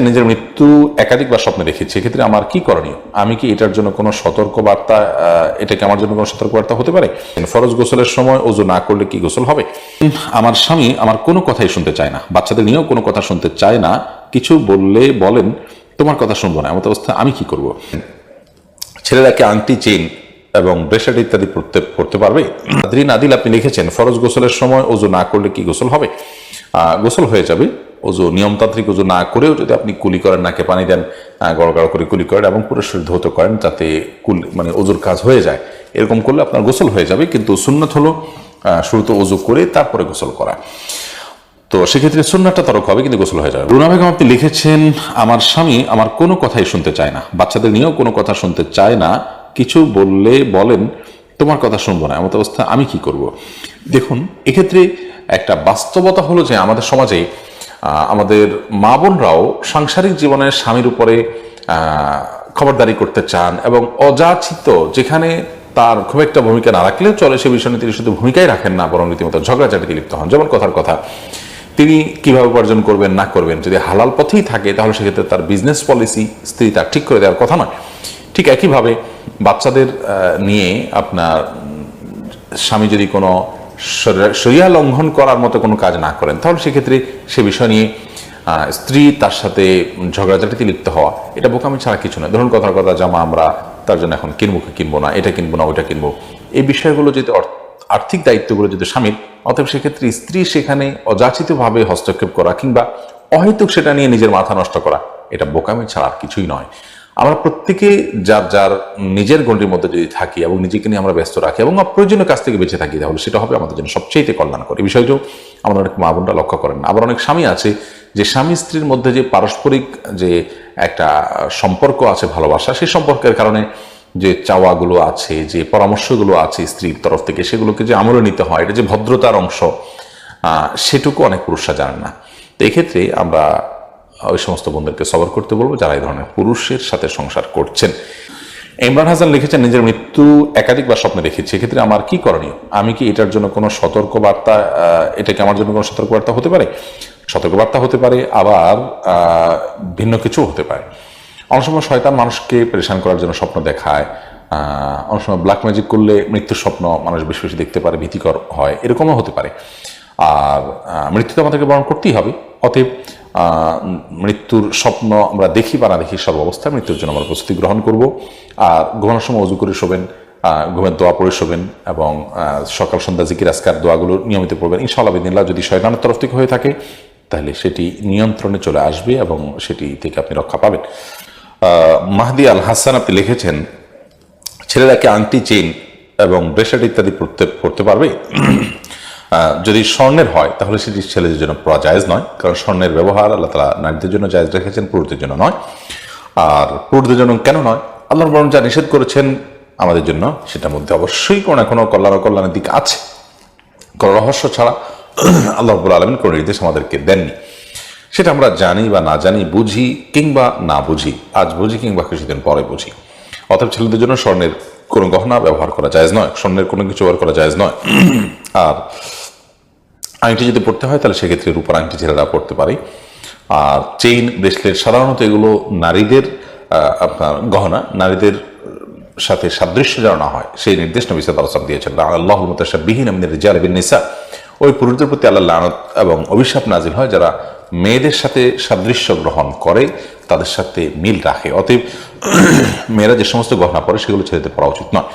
নিজের মৃত্যু একাধিকবার স্বপ্নে দেখেছি। এক্ষেত্রে আমার কি করণীয়? আমি কি এটার জন্য কোনো সতর্ক বার্তা আহ, এটা কি আমার জন্য কোনো সতর্ক বার্তা হতে পারে? ফরজ গোসলের সময় ওজু না করলে কি গোসল হবে? আমার স্বামী আমার কোনো কথাই শুনতে চায় না। বাচ্চাদের নিয়েও কোনো কথা শুনতে চায় না। কিছু বললে বলেন তোমার কথা শুনব না। এমন অবস্থা আমি কি করব? ছেলেরা কি আংটি চেইন এবং ব্রেসলেট ইত্যাদি পড়তে পড়তে পারবে? আদরিন আদিল আপনি লিখেছেন ফরজ গোসলের সময় ওজু না করলে কি গোসল হবে? গোসল হয়ে যাবে। ওজু নিয়মতান্ত্রিক ওজু না করেও যদি আপনি কুলি করেন নাকে পানি দেন আহ, গড় গড় করে কুলি করেন এবং পুরো শরীর ধৌত করেন তাতে কুল মানে ওজুর কাজ হয়ে যায়। এরকম করলে আপনার গোসল হয়ে যাবে কিন্তু সুন্নত হলো শুরুতে ওজু করে তারপরে গোসল করা। তো সেক্ষেত্রে সুন্নাটা তরক হবে কিন্তু গোসল হয়ে যাবে। রুনা বেগম আপনি লিখেছেন আমার স্বামী আমার কোনো কথাই শুনতে চায় না। বাচ্চাদের নিয়েও কোনো কথা শুনতে চায় না। কিছু বললে বলেন তোমার কথা শুনব না। এমন অবস্থা আমি কি করব? দেখুন এক্ষেত্রে একটা বাস্তবতা হলো যে আমাদের সমাজে আমাদের মা বোনরাও সাংসারিক জীবনে স্বামীর উপরে খবরদারি করতে চান এবং অযাচিত যেখানে তার খুব একটা ভূমিকা না রাখলেও চলে, সে বিষয়ে তিনি শুধু ভূমিকাই রাখেন না, বরং রীতিমতো ঝগড়াঝাটিতে লিপ্ত হন। যেমন কথার কথা, তিনি কীভাবে উপার্জন করবেন, না করবেন, যদি হালাল পথেই থাকে, তাহলে সেক্ষেত্রে তার বিজনেস পলিসি স্ত্রী তার ঠিক করে দেওয়ার কথা নয়। ঠিক একইভাবে বাচ্চাদের নিয়ে আপনার স্বামী যদি কোনো শরিয়া লঙ্ঘন করার মতো কোনো কাজ না করেন। তাহলে সেক্ষেত্রে সে বিষয় নিয়ে স্ত্রী তার সাথে ঝগড়াঝাটিতে লিপ্ত হওয়া, এটা বোকামি ছাড়া কিছু নয়। ধরুন কথার কথা জামা আমরা তার জন্য এখন কিনবো কি কিনবো না, এটা কিনবো না, ওইটা কিনবো। এই বিষয়গুলো যদি আর্থিক দায়িত্বগুলো যদি স্বামীর, অতএব সেক্ষেত্রে স্ত্রী সেখানে অযাচিতভাবে হস্তক্ষেপ করা কিংবা অহেতুক সেটা নিয়ে নিজের মাথা নষ্ট করা, এটা বোকামি ছাড়া কিছুই নয়। আমরা প্রত্যেকে যার যার নিজের গণ্ডির মধ্যে যদি থাকি এবং নিজেকে নিয়ে আমরা ব্যস্ত রাখি এবং অপ্রয়োজনীয় কাজ থেকে বেঁচে থাকি, তাহলে সেটা হবে আমাদের জন্য সবচেয়ে কল্যাণকর। এই বিষয়টাও আমাদের অনেক মা বোনরা লক্ষ্য করেন আবার অনেক স্বামী আছে যে স্বামী স্ত্রীর মধ্যে যে পারস্পরিক যে একটা সম্পর্ক আছে, ভালোবাসা, সেই সম্পর্কের কারণে যে চাওয়াগুলো আছে, যে পরামর্শগুলো আছে স্ত্রীর তরফ থেকে, সেগুলোকে যে আমলে নিতে হয়, এটা যে ভদ্রতার অংশ সেটুকু অনেক পুরুষরা জানেন না। তো এক্ষেত্রে আমরা ওই সমস্ত বন্ধুদেরকে সবর করতে বলব যারা এই ধরনের পুরুষের সাথে সংসার করছেন। ইমরান হাসান লিখেছেন নিজের মৃত্যু একাধিকবার স্বপ্নে দেখেছি। এক্ষেত্রে আমার কি করণীয়? আমি কি এটার জন্য কোনো সতর্ক বার্তা আহ, এটা কি আমার জন্য কোনো সতর্ক বার্তা হতে পারে? সতর্কবার্তা হতে পারে আবার ভিন্ন কিছু হতে পারে। অনেক সময় শয়তান মানুষকে পরেশান করার জন্য স্বপ্ন দেখায় অনেক সময় ব্ল্যাক ম্যাজিক করলে মৃত্যুর স্বপ্ন মানুষ বেশি বেশি দেখতে পারে ভীতিকর হয় এরকমও হতে পারে। আর মৃত্যু তো আমাদেরকে বরণ করতেই হবে। অতএব মৃত্যুর স্বপ্ন আমরা দেখি বা না দেখি সব অবস্থায় মৃত্যুর জন্য আমরা প্রস্তুতি গ্রহণ করব। আর ঘুমানোর সময় অজু করে শোবেন ঘুমের দোয়া পড়ে শোবেন এবং সকাল, সন্ধ্যা, জিকির, আজকার দোয়াগুলো নিয়মিত পড়বেন। ইনশাআল্লাহ বিদিনিল্লাহ যদি শয়তানের তরফ থেকে হয়ে থাকে, তাহলে সেটি নিয়ন্ত্রণে চলে আসবে এবং সেটি থেকে আপনি রক্ষা পাবেন। মাহদি আল হাসান আপনি লিখেছেন, ছেলেরা কি আংটি, চেইন এবং ব্রেসলেট ইত্যাদি পড়তে পড়তে পারবে? যদি স্বর্ণের হয়, তাহলে সেটি ছেলেদের জন্য পড়া জায়েজ নয়, কারণ স্বর্ণের ব্যবহার আল্লাহ তালা নারীদের জন্য জায়েজ রেখেছেন, পুরুষদের জন্য নয়। আর পুরুষদের জন্য কেন নয়? আল্লাহ বরং যা নিষেধ করেছেন আমাদের জন্য, সেটার মধ্যে অবশ্যই কোনো না কোনো কল্যাণ কল্যাণের দিক আছে। কোনো রহস্য ছাড়া আল্লাহ রব্বুল আলমিন কোনো নির্দেশ আমাদেরকে দেননি। সেটা আমরা জানি বা না জানি, বুঝি কিংবা না বুঝি, আজ বুঝি কিংবা কিছুদিন পরে বুঝি। অতএব ছেলেদের জন্য স্বর্ণের কোনো গহনা ব্যবহার করা যায় নয়, স্বর্ণের কোনো কিছু ব্যবহার করা যায় নয়। আর আংটি যদি পড়তে হয়, তাহলে সেক্ষেত্রে রূপার আংটি ছেলেরা পড়তে পারে। আর চেইন, ব্রেসলেট, সাধারণত এগুলো নারীদের আপনার গহনা, নারীদের সাথে সাদৃশ্য যেন না হয়, সেই নির্দেশ নবী আলাইহি দিয়েছেন। আল্লাহ মুতাশাবিহিন মিনার রিজাল বিন নিসা। ওই পুরুষদের প্রতি আল্লাহ লানত এবং অভিশাপ নাজিল হয় যারা মেয়েদের সাথে সাদৃশ্য গ্রহণ করে, তাদের সাথে মিল রাখে। অতএব মেয়েরা যে সমস্ত গহনা পরে সেগুলো ছেলেদের পড়া উচিত নয়।